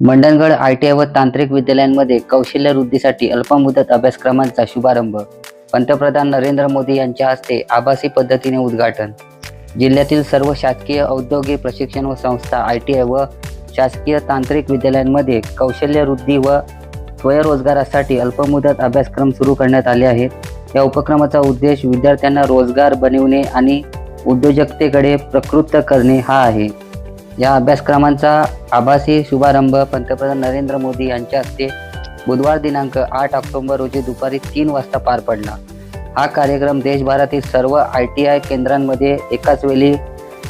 Mandangad I T I व तांत्रिक विद्यालयांमध्ये कौशल्य वृद्धीसाठी अल्पमुदत अभ्यासक्रमांचा शुभारंभ. पंतप्रधान नरेंद्र मोदी यांच्या हस्ते आभासी पद्धतीने उद्घाटन. जिल्ह्यातील सर्व शासकीय औद्योगिक प्रशिक्षण व संस्था आय टी आय व शासकीय तांत्रिक विद्यालयांमध्ये कौशल्य वृद्धी व स्वयंरोजगारासाठी अल्पमुदत अभ्यासक्रम सुरू करण्यात आले आहेत. या उपक्रमाचा उद्देश विद्यार्थ्यांना रोजगार बनविणे आणि उद्योजकतेकडे प्रकृत करणे हा आहे. या अभ्यासक्रमांचा आभासी शुभारंभ पंतप्रधान नरेंद्र मोदी यांच्या हस्ते बुधवार दिनांक आठ ऑक्टोबर रोजी दुपारी तीन वाजता पार पडला. हा कार्यक्रम देशभरातील सर्व आय टी आय केंद्रांमध्ये एकाच वेळी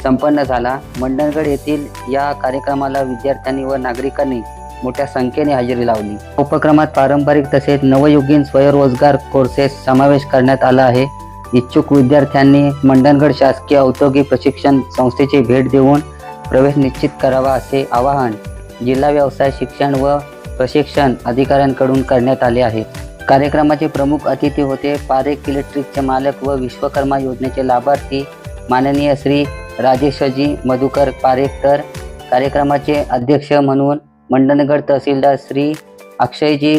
संपन्न झाला. मंडणगड येथील या कार्यक्रमाला विद्यार्थ्यांनी व नागरिकांनी मोठ्या संख्येने हजेरी लावली. उपक्रमात पारंपरिक तसेच नवयुगीन स्वयंरोजगार कोर्सेस समावेश करण्यात आला आहे. इच्छुक विद्यार्थ्यांनी मंडणगड शासकीय औद्योगिक प्रशिक्षण संस्थेची भेट देऊन प्रवेश निश्चित करावा असे आवाहन जिल्हा व्यवसाय शिक्षण व प्रशिक्षण अधिकाऱ्यांकडून करण्यात आले आहे. कार्यक्रमाचे प्रमुख अतिथी होते पारेख इलेक्ट्रिकचे मालक व विश्वकर्मा योजनेचे लाभार्थी माननीय श्री राजेशजी मधुकर पारेख तर कार्यक्रमाचे अध्यक्ष म्हणून मंडणगड तहसीलदार श्री अक्षयजी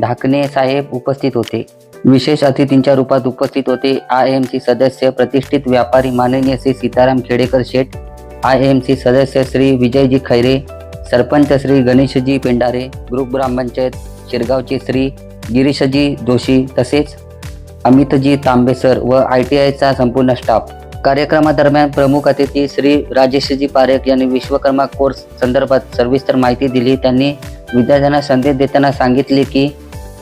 ढाकणे साहेब उपस्थित होते. विशेष अतिथींच्या रूपात उपस्थित होते आय एम सी सदस्य प्रतिष्ठित व्यापारी माननीय Shri Sitaram Khedekar Sheth I M C सदस्य श्री विजयजी खैरे सरपंच श्री गणेशजी पेंडारे ग्रुप ग्रामपंचायत शिरगावचे श्री गिरीशजी जोशी तसेच अमितजी तांबेसर व आय टी आयचा संपूर्ण स्टाफ. कार्यक्रमादरम्यान प्रमुख अतिथी श्री राजेशजी पारेख यांनी विश्वकर्मा कोर्स संदर्भात सविस्तर माहिती दिली. त्यांनी विद्यार्थ्यांना संदेश देताना सांगितले की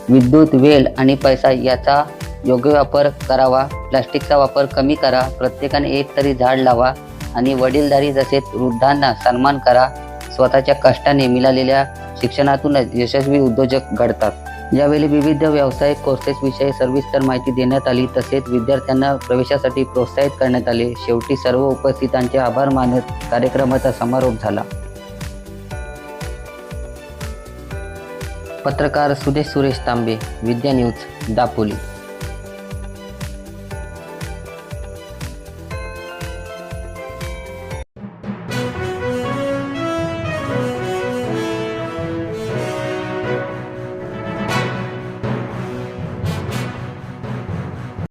विद्युत वेळ आणि पैसा याचा योग्य वापर करावा प्लास्टिकचा वापर कमी करा प्रत्येकाने एक तरी झाड लावा आणि वडीलधारी तसेच वृद्धांना सन्मान करा स्वतःच्या कष्टाने मिळालेल्या शिक्षणातूनच यशस्वी उद्योजक घडतात. यावेळी विविध व्यावसायिक कोर्सेस विषयी सविस्तर माहिती देण्यात आली तसेच विद्यार्थ्यांना प्रवेशासाठी प्रोत्साहित करण्यात आले शेवटी सर्व उपस्थितांचे आभार मानत कार्यक्रमाचा समारोप झाला. पत्रकार सुदेश सुरेश तांबे विद्या न्यूज दापोली.